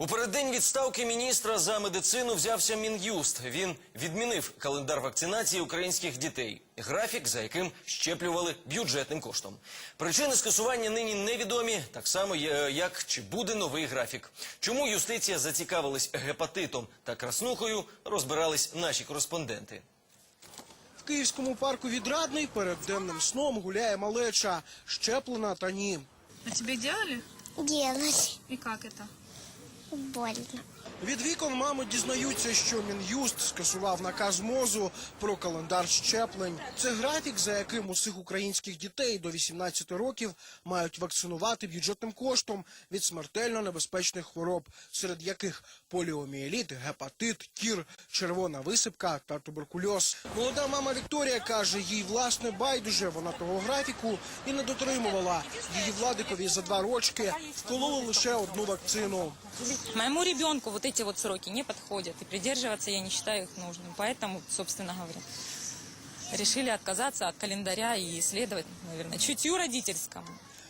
У переддень відставки міністра за медицину взявся Мін'юст. Він відмінив календар вакцинації українських дітей, графік, за яким щеплювали бюджетним коштом. Причини скасування нині невідомі, так само як чи буде новий графік. Чому юстиція зацікавилась гепатитом та краснухою, розбирались наші кореспонденти. В Київському парку відрадний перед денним сном гуляє малеча, щеплена та ні. А тебе делали? Делать И как это? Больно. Від вікон мами дізнаються, що Мін'юст скасував наказ МОЗу про календар щеплень. Це графік, за яким усіх українських дітей до 18 років мають вакцинувати бюджетним коштом від смертельно небезпечних хвороб, серед яких поліомієліт, гепатит, кір, червона висипка та туберкульоз. Молода мама Вікторія каже, їй власне байдуже вона того графіку і не дотримувала. Її владикові за два рочки вкололи лише одну вакцину. Моему ребенку вот эти вот сроки не подходят, и придерживаться я не считаю их нужным. Поэтому, собственно говоря, решили отказаться от календаря и следовать, наверное, чутью родительскому.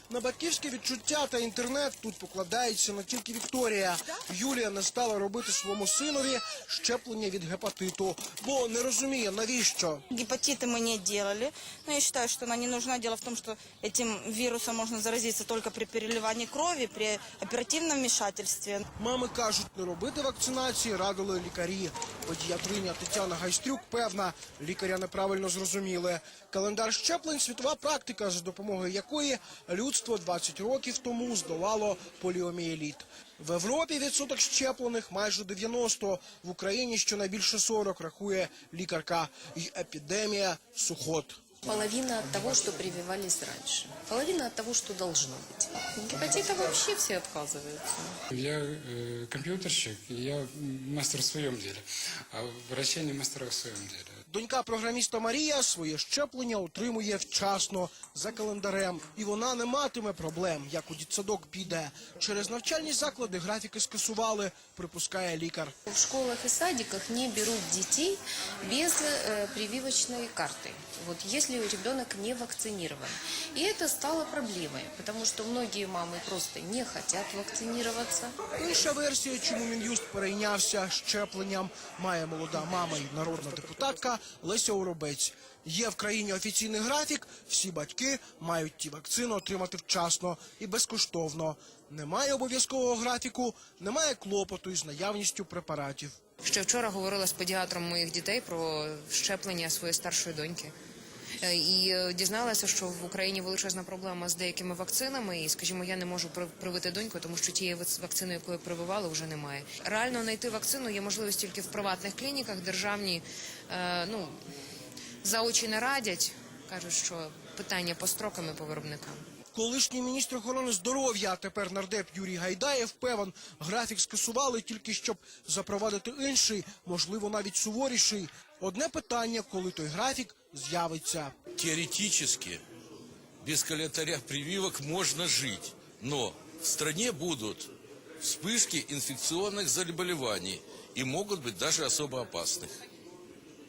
На батьківське відчуття та інтернет тут покладається не тільки Вікторія. Юлія не стала робити своєму синові щеплення від гепатиту, бо не розуміє навіщо. Гепатиты мы не делали, но я считаю, что она не нужна. Дело в том, что этим вирусом можно заразиться только при переливании крови, при оперативном вмешательстве. Мами кажуть, не робити вакцинації радили лікарі. Педіатриня Тетяна Гайстрюк певна, лікаря неправильно зрозуміли. Календар щеплень світова практика, за допомогою якої людство 20 років тому здолало поліомієліт. В Європі відсоток щеплених майже 90, в Україні щонайбільше 40, рахує лікарка. І епідемія сухот. Половина от того, что прививались раньше. Половина от того, что должно быть. Гепатита вообще все отказываются. Я э, компьютерщик, и я м, мастер в своем деле, а врачи не мастера в своем деле. Донька програміста Марія своє щеплення отримує вчасно за календарем, і вона не матиме проблем, як у дітсадок піде. Через навчальні заклади графіки скасували, припускає лікар. В школах и садиках не берут детей без э, прививочной карты. Вот если ребенок не вакцинирован. И это стало проблемой, потому что многие мамы просто не хотят вакцинироваться. Інша версія, чому мін'юст перейнявся щепленням, має молода мама і народна депутатка Леся Уробець. Є в країні офіційний графік, всі батьки мають ті вакцини отримати вчасно і безкоштовно. Немає обов'язкового графіку, немає клопоту із наявністю препаратів. Ще вчора говорила з педіатром моїх дітей про щеплення своєї старшої доньки. Е, І е, дізналася, що в Україні величезна проблема з деякими вакцинами, і, скажімо, я не можу привити доньку, тому що тієї вакцини, якою прививали, вже немає. Реально знайти вакцину є можливість тільки в приватних клініках. Державні е, ну за очі не радять. кажуть, що питання по строкам і по виробникам. Колишній міністр охорони здоров'я, а тепер нардеп Юрій Гайдаєв певен, графік скасували тільки щоб запровадити інший, можливо, навіть суворіший. Одне питання, коли той графік з'явиться. теоретически без календаря прививок можно жить, но в стране будут вспышки инфекционных заболеваний и могут быть даже особо опасных.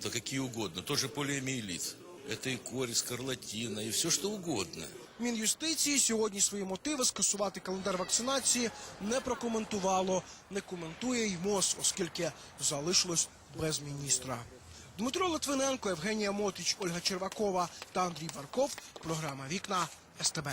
Да какие угодно, тот же полиомиелит. Это и корь, и скарлатина, и все что угодно. Мін'юстиції сьогодні свої мотиви скасувати календар вакцинації не прокоментувало. Не коментує й МОЗ, оскільки залишилось без міністра. Дмитро Литвиненко, Євгенія Мотич, Ольга Червакова та Андрій Варков. Програма Вікна СТБ.